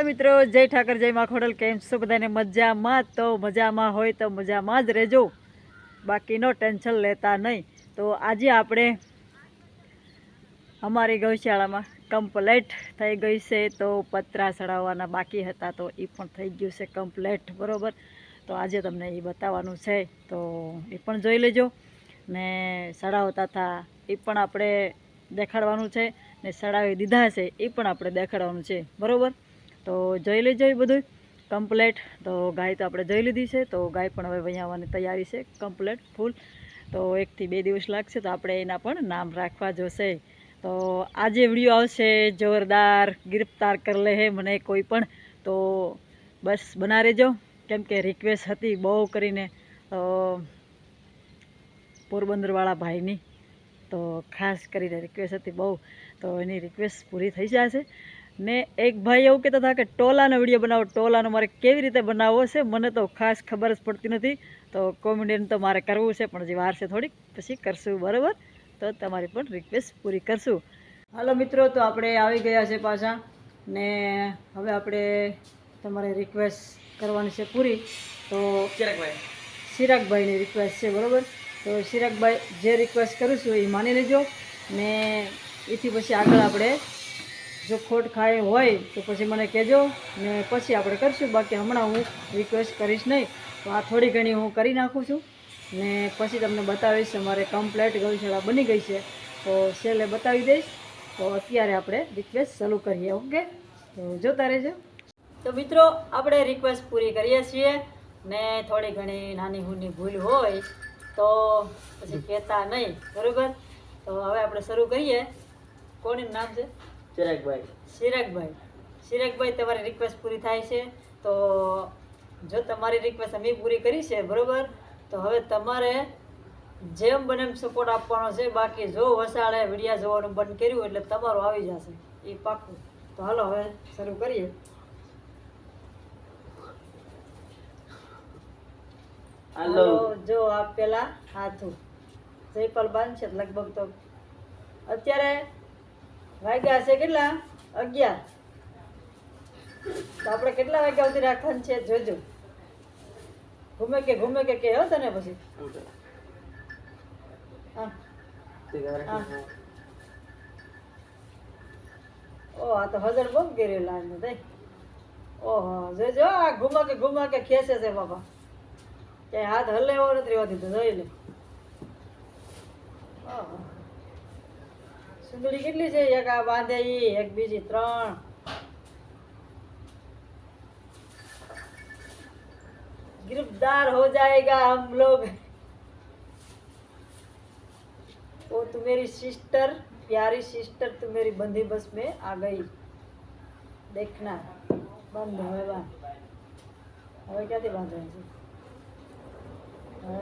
હાલો મિત્રો, જય ઠાકર, જય માખોડલ. કેમ છો બધાને? મજામાં તો મજામાં હોય તો મજામાં જ રહેજો. બાકીનો ટેન્શન લેતા નહીં. તો આજે આપણે અમારી ગૌશાળામાં કમ્પ્લેટ થઈ ગઈ છે તો પતરા ચડાવવાના બાકી હતા તો એ પણ થઈ ગયું છે કમ્પ્લેટ, બરાબર? તો આજે તમને એ બતાવવાનું છે, તો એ પણ જોઈ લેજો. ને ચડાવતા હતા એ પણ આપણે દેખાડવાનું છે. ને ચડાવી દીધા છે એ પણ આપણે દેખાડવાનું છે, બરાબર? તો જોઈ લેજો એ બધું કમ્પ્લેટ તો ગાય તો આપણે જોઈ લીધી છે, તો ગાય પણ હવે અહીંયા આવવાની તૈયારી છે કમ્પ્લેટ ફૂલ તો એકથી બે દિવસ લાગશે, તો આપણે એના પણ નામ રાખવા જોશે. તો આજે વીડિયો આવશે જોરદાર, ગિરફ્તાર કર લે હે મને કોઈ પણ. તો બસ બના રહેજો. કેમ કે રિક્વેસ્ટ હતી બહુ કરીને પોરબંદરવાળા ભાઈની. તો ખાસ કરીને રિક્વેસ્ટ હતી બહુ. તો એની રિક્વેસ્ટ પૂરી થઈ જશે. ને એક ભાઈ એવું કહેતા હતા કે ટોલાનો વીડિયો બનાવો ટોલાનો મારે કેવી રીતે બનાવવો છે મને તો ખાસ ખબર જ પડતી નથી. તો કોમેડિયન તો મારે કરવું છે પણ જે વાર છે થોડીક પછી કરશું બરાબર? તો તમારી પણ રિક્વેસ્ટ પૂરી કરશું. હાલો મિત્રો તો આપણે આવી ગયા છે પાછા ને હવે આપણે તમારે રિક્વેસ્ટ કરવાની છે પૂરી. તો ચિરાગભાઈની રિક્વેસ્ટ છે બરાબર? તો ચિરાગભાઈ જે રિક્વેસ્ટ કરું છું એ માની લેજો ને એથી પછી આગળ આપણે જો ખોટ ખાય હોય તો પછી મને કહેજો ને પછી આપણે કરીશું. બાકી હમણાં હું રિક્વેસ્ટ કરીશ નહીં. તો આ થોડી ઘણી હું કરી નાખું છું ને પછી તમને બતાવીશ અમારે કમ્પ્લેટ ગૌશાળા બની ગઈ છે. તો છેલ્લે બતાવી દઈશ. તો અત્યારે આપણે રિક્વેસ્ટ ચાલુ કરીએ ઓકે તો જોતા રહેજો. તો મિત્રો, આપણે રિક્વેસ્ટ પૂરી કરીએ છીએ ને થોડી ઘણી નાની હુની ભૂલ હોય તો પછી કહેતા નહીં, બરાબર? તો હવે આપણે શરૂ કરીએ. કોની નામ છે? ચિરાગભાઈ ચિરાગભાઈ ચિરાગભાઈ તમારી રિક્વેસ્ટ પૂરી થાય છે. તો જો તમારી રિક્વેસ્ટ અમે પૂરી કરી છે બરાબર? તો હવે તમારે જેમ બને એમ સપોર્ટ આપવાનો છે. બાકી જો વસાડે વિડીયા જોવાનું બંધ કર્યું એટલે તમારું આવી જશે. એ પાકું તો હાલો હવે શરૂ કરીએ. હાલો. જો આ પેલા હાથું. જયપાલ બાંધ છે લગભગ તો. અત્યારે વાગ્યા છે કેટલા? અગિયાર. તો આપણે કેટલા વાગ્યા સુધી રાખવાનું છે જોજો. ઘૂમે કે ઘૂમે કે કે હો. તને પછી. ઓ આ તો હજર બહુ ગેરેલા લાગે દઈ ઓહો જોજો આ ઘુમા કે ઘુમા કે ખેંચે છે બાબા ક્યાંય હાથ હલે એવો નથી રહેવા દીધો જોઈ લે. ઓહો. સુંદરી કેટલી છે એક આ બાંધે ઈ એક બીજી ત્રણ गिरफ्तार हो जाएगा हम लोग वो तू मेरी सिस्टर प्यारी सिस्टर तू मेरी बंदी बस में आ गई देखना બંધ હવે બાંધ હવે ક્યાંથી બાંધવાનું છે હવે?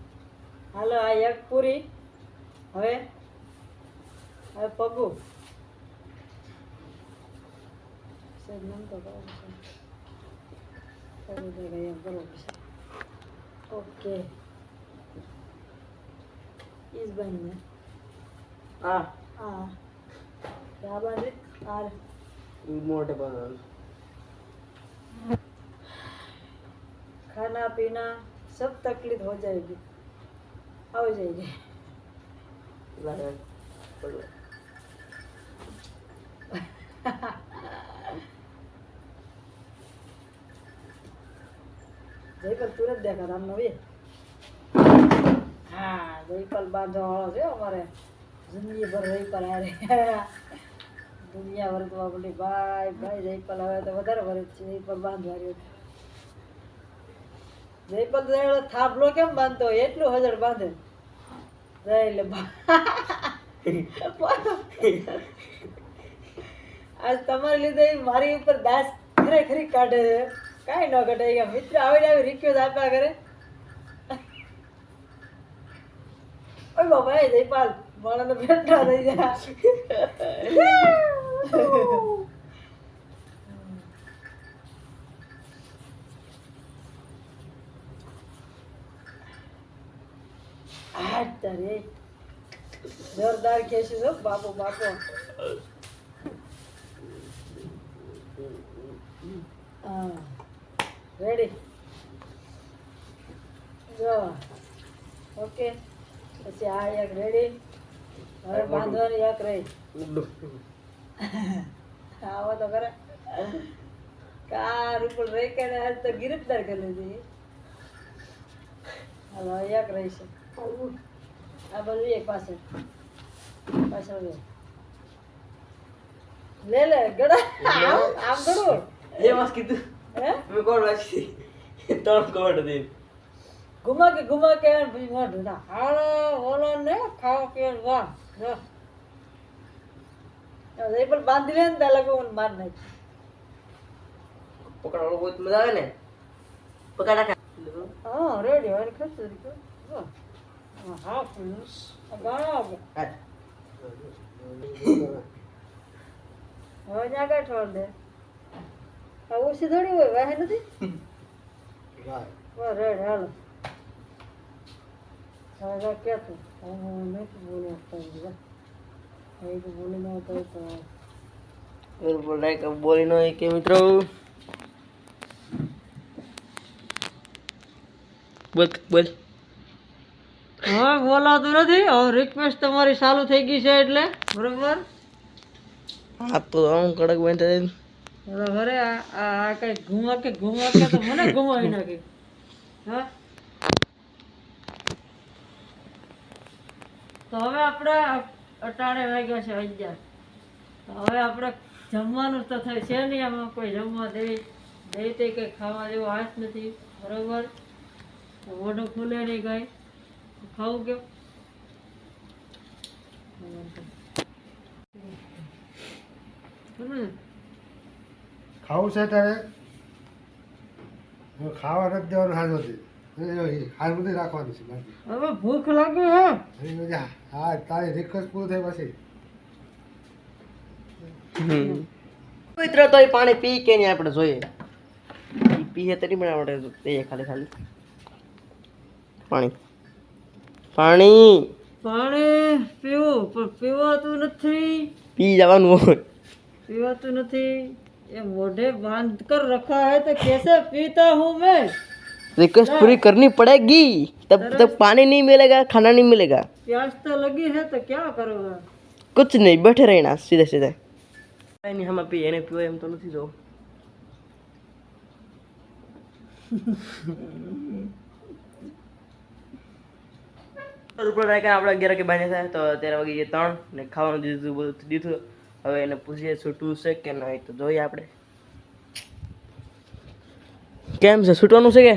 હાલો આ એક પૂરી હવે હવે પગું સાહેબ નામ તો કહો છો. પગું તો કંઈ એમ કરવું પડશે ઓકે ઈજ બંને હા હા આ બાજુ આ મોટે બનાવ खाना पीना सब तकलीफ हो जाएगी આવી જાય છે બરાબર બોલો જયપાલ સુરત દેખા રામનો એ. હા જયપાલ બાંધવાળો છે અમારે. જિંદગી ભર જયપાલ હારે. દુનિયા વર્ગવા બોલી ભાઈ ભાઈ જયપાલ હવે તો વધારે ભરે છે જયપાલ બાંધવા રહ્યો જયપાલ તો એવડો થાંભલો કેમ બાંધતો એટલું હજળ બાંધે. જય લે બા. આજ તમારે લીધે મારી ઉપર દાસ ખરેખરી કાઢે છે. કાંઈ ન કાઢે કે મિત્ર આવીને આવી રિક્વેસ્ટ આપ્યા કરે. ઓય બાબા એ જયપાલ. માણસને બેઠા થઈ જા હાટ તારે જોરદાર કે છે બાપુ બાપુ. હા. રેડી જો. ઓકે પછી આ એક રેડી હવે બાંધવાની એક રહી આવો તો કરે. કાર ઉપર રહી કે તો ગિરફ્તાર કરી લીધી. હાલો એક રહી છે. આ બધું એક પાસે. પાછળ લે. લે ગડા આમ એ કીધું. હે? મેં કોણ વાંચી? ત્રણ કોડ હતી? ઘુમા કે ઘુમા કે પછી મોઢું. ના હાલો ઓલો ને ખાઓ કે વાહ એ પણ બાંધી લે ને ત્યાં લગો માર નાખી. પકડવાનું બહુ મજા આવે ને? પકડા હા રેડી હવે ખસી રહ્યું જો હા હા ફૂલ ગાણા આવે હાથ. હવે ત્યાં કાંઈ છોડ દે આ ઓછી થોડી હોય વાહે નથી વાહ રેડ હાલો હવે જા કહેતું હું નથી બોલી આપતા જા એ તો બોલી ના તો તો બરોબર લાઈક બોલી નો કે મિત્રો બોલ બોલ હવે બોલાતું નથી. હવે રિક્વેસ્ટ તમારી ચાલુ થઈ ગઈ છે એટલે. બરોબર? હા તો આમ કડક બનતા બરોબર આ આ કઈ ઘુમા કે ઘુમા કે તો મને ઘુમાવી નાખી. હા? તો હવે આપણે અટાણે વાગ્યા છે અગિયાર. તો હવે આપણે જમવાનું તો થાય છે નહીં આમાં. કોઈ જમવા દેવી દઈ તે કંઈ ખાવા જેવો હાથ નથી. બરોબર? મોઢું ખુલે નહીં કાંઈ. ખાવું કેમ? ખાવું છે ત્યારે? ખાવા નથી દેવાનું હાલ રાખવાની છે હવે ભૂખ લાગે હે. હા તારી રિક્વેસ્ટ પૂરું થાય પછી. મિત્રો તો એ પાણી પી કે નહીં આપણે જોઈએ. પીએ તરી આપણે ખાલી ખાલી. પાણી. પાણી પાણી પીવું પણ પીવાતું નથી પી જવાનું હોય પીવાતું નથી એ મોઢે બાંધ કર રખા હે તો કેસે પીતા હું મેં रिक्वेस्ट पूरी करनी पड़ेगी तब तक पानी नहीं मिलेगा खाना नहीं मिलेगा प्यास तो लगी है तो क्या करोगा कुछ नहीं बैठे रहना सीधे सीधे नहीं हम अभी એને પીવો એમ તો નથી જો ઉપર રાખ્યા આપણે અગિયાર કે બાંધ્યા થાય તો અત્યારે વાગી ગયા ત્રણ ને ખાવાનું દીધું બધું દીધું હવે એને પૂછીએ છૂટવું છે કે નહીં? તો જોઈએ આપણે. કેમ છે? છૂટવાનું છે કે?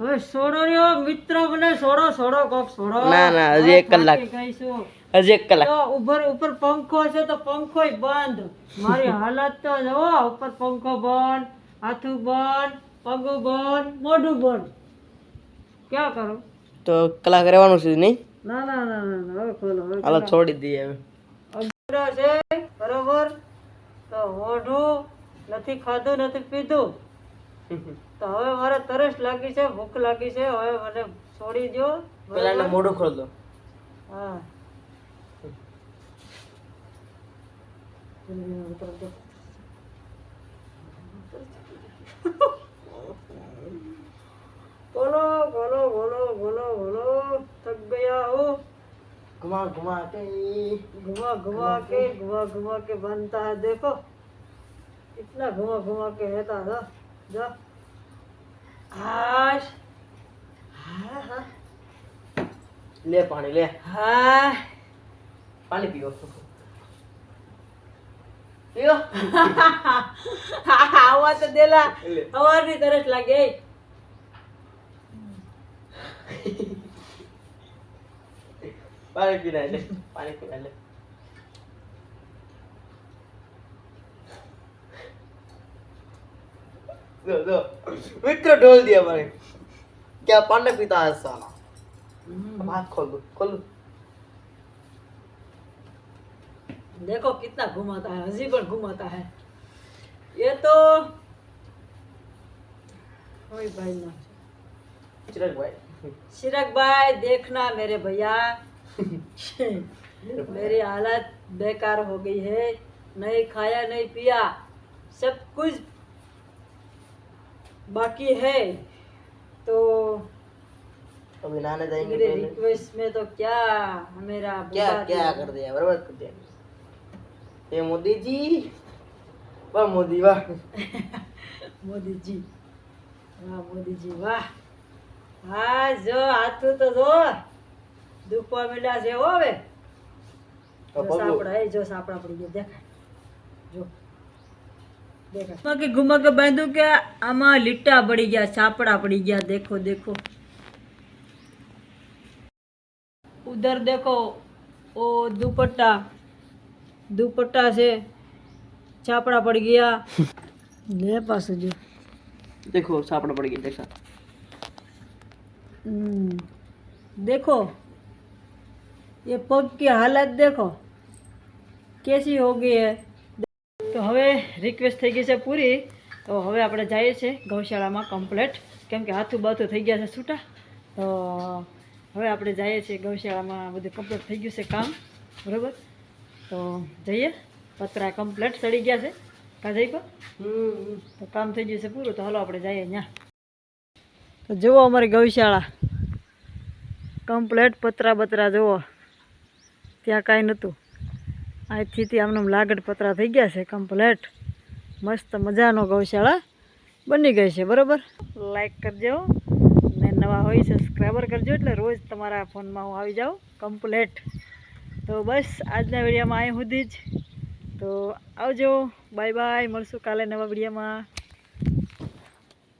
હવે સોડો રહ્યો. મિત્ર મને સોડો સોડો કોક સોડો. ના, ના, હજી એક કલાક. થાકી ગઈ છું. હજી એક કલાક. ઉપર ઉપર પંખો છે તો પંખો બંધ. મારી હાલત તો ઉપર પંખો બંધ હાથું બંધ પગું બંધ મોઢું બંધ. ક્યાં કરું? તો કલાક રહેવાનું છે નહીં? ના ના ના ના હવે ખોલો હાલો છોડી દઈએ હવે. છે બરોબર? તો હોઢું નથી ખાધું નથી પીધું. તો હવે મારે તરસ લાગી છે ભૂખ લાગી છે હવે મને છોડી દો પેલા મોઢું ખોલ દો. હા બોલો બોલો બોલો બોલો બોલો થક ગયા હો ઘુમા ઘુમા કે घुमा घुमा के घुमा घुमा के बनता है देखो इतना घुमा घुमा के रहता था जा हाश हाँ हाँ લે પાણી લે हाँ પાણી પીઓ પીઓ આવા તો દેલા લે. સવારની તરસ લાગે पानी पीना है ले पानी पीना दो दो विक्र डोल दिया मैंने क्या पांडव पिता है साला? हम्म। बात खोल दो खोल। देखो कितना घुमाता है अजीब और घुमाता है। ये तो भाई ना। चिराग भाई। चिराग भाई देखना मेरे भैया। मेरी हालत बेकार हो गई है। नहीं खाया नहीं पिया। सब कुछ बाकी है। तो अभी मिलाने जाएँगे मेरे रिक्वेस्ट में तो क्या मेरा क्या क्या कर दिया? बर्बाद कर दिया। ये मोदी जी। वाह मोदी वाह। मोदी जी। वाह मोदी जी वाह। हाँ जो हाथ तो दो દુખવા મળ્યા છે હવે જો સાપડા એ જો સાપડા પડી ગયા દેખાય. જો દેખાય. ઘુમક બાંધ્યું કે આમાં લીટા પડી ગયા સાપડા પડી ગયા દેખો દેખો. ઉધર દેખો ઓ દુપટ્ટા દુપટ્ટા છે છાપડા પડી ગયા. લે પાછું જો. દેખો છાપડા પડી ગયા દેખો. ये पग की हालत देखो कैसी हो गई है તો હવે રિક્વેસ્ટ થઈ ગઈ છે પૂરી તો હવે આપણે જઈએ છીએ ગૌશાળામાં કમ્પ્લેટ કેમ કે હાથું બાથું થઈ ગયા છે છૂટા તો હવે આપણે જઈએ છીએ ગૌશાળામાં બધું કમ્પ્લીટ થઈ ગયું છે કામ બરાબર તો જઈએ પતરા કમ્પ્લેટ સડી ગયા છે કા જઈ પર તો કામ થઈ ગયું છે પૂરું તો હાલો આપણે જઈએ ત્યાં તો જુઓ અમારી ગૌશાળા કમ્પ્લેટ પતરા બતરા જુઓ ત્યાં કાંઈ નહોતું. આજથી થી આમને આમ લાગડ પતરા થઈ ગયા છે કમ્પ્લેટ મસ્ત મજાનો ગૌશાળા બની ગઈ છે, બરાબર? લાઈક કરજો ને નવા હોય સબસ્ક્રાઈબર કરજો એટલે રોજ તમારા ફોનમાં હું આવી જાઉં કમ્પ્લેટ તો બસ, આજના વિડીયોમાં અહીં સુધી જ. તો આવજો. બાય બાય મળશું કાલે નવા વિડીયોમાં.